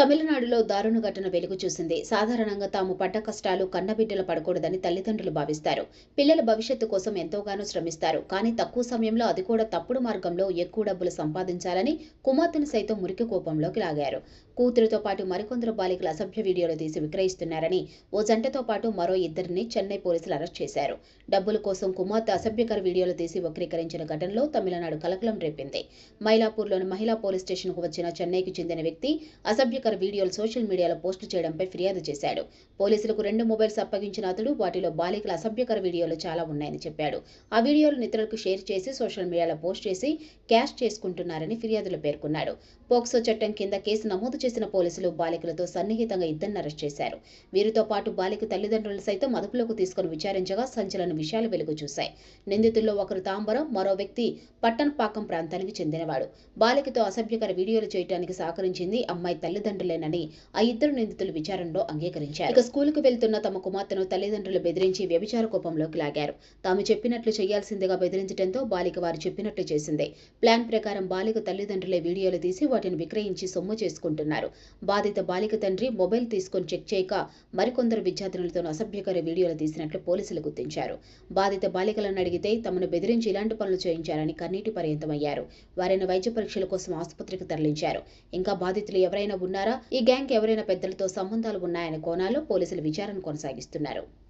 తమిళనాడులో దారుణ ఘటన వెలుగు చూసింది. సాధారణంగా తాము పడ్డ కష్టాలు కన్నబిడ్డలు పడకూడదని తల్లిదండ్రులు భావిస్తారు. పిల్లల భవిష్యత్తు కోసం ఎంతోగానో శ్రమిస్తారు. కానీ తక్కువ సమయంలో అది కూడా తప్పుడు మార్గంలో ఎక్కువ డబ్బులు సంపాదించాలని కుమార్తెను సైతం మురికి కోపంలోకి లాగారు. కూతురుతో పాటు మరికొందరు బాలికలు అసభ్య వీడియోలు తీసి విక్రయిస్తున్నారని ఓ జంటతో పాటు మరో ఇద్దరిని చెన్నై పోలీసులు అరెస్ట్ చేశారు. డబ్బుల కోసం కుమార్తె అసభ్యకర వీడియోలు తీసి వక్రీకరించిన ఘటనలో తమిళనాడు కలకలం రేపింది. మైలాపూర్లోని మహిళా పోలీస్ స్టేషన్కు వచ్చిన చెన్నైకి చెందిన వ్యక్తి అసభ్యకర వీడియోలు సోషల్ మీడియాలో పోస్టు చేయడంపై ఫిర్యాదు చేశాడు. పోలీసులకు రెండు మొబైల్స్ అప్పగించిన అతడు వాటిలో బాలికల అసభ్యకర వీడియోలు చాలా ఉన్నాయని చెప్పాడు. ఆ వీడియోలను ఇతరులకు షేర్ చేసి సోషల్ మీడియాలో పోస్ట్ చేసి క్యాష్ చేసుకుంటున్నారని ఫిర్యాదులో పేర్కొన్నాడు. పోక్సో చట్టం కింద కేసు నమోదు చేసిన పోలీసులు బాలికలతో సన్నిహితంగా ఇద్దరిని అరెస్ట్ చేశారు. వీరితో పాటు బాలిక తల్లిదండ్రులు సైతం అదుపులోకి తీసుకుని విచారించగా సంచలన విషయాలు వెలుగు చూశాయి. నిందితుల్లో ఒకరు తాంబరం మరో వ్యక్తి పట్టణపాకం ప్రాంతానికి చెందినవాడు. బాలికతో అసభ్యకర వీడియోలు చేయడానికి సహకరించింది అమ్మాయి తల్లిదండ్రులు. తల్లిదండ్రులేనని ఆ ఇద్దరు నిందితులు విచారణలో అంగీకరించారు. ఇక స్కూలుకు వెళ్తున్న తమ కుమార్తెను తల్లిదండ్రులు బెదిరించి వ్యభిచార కోపంలోకి లాగారు. తాము చెప్పినట్లు చేయాల్సిందిగా బెదిరించడంతో బాలిక వారు చెప్పినట్లు చేసింది. ప్లాన్ ప్రకారం బాలిక తల్లిదండ్రులే వీడియోలు తీసి వాటిని విక్రయించి సొమ్ము చేసుకుంటున్నారు. బాధిత బాలిక తండ్రి మొబైల్ తీసుకొని చెక్ చేయక మరికొందరు విద్యార్థినులతో అసభ్యకర వీడియోలు తీసినట్లు పోలీసులు గుర్తించారు. బాధిత బాలికలను అడిగితే తమను బెదిరించి ఇలాంటి పనులు చేయించారని కన్నీటి పర్యంతమయ్యారు. వారిని వైద్య పరీక్షల కోసం ఆసుపత్రికి తరలించారు. ఇంకా బాధితులు ఎవరైనా ఉన్నారా? ఈ గ్యాంగ్ ఎవరైనా పెద్దలతో సంబంధాలు ఉన్నాయనే కోణాల్లో పోలీసులు విచారణ కొనసాగిస్తున్నారు.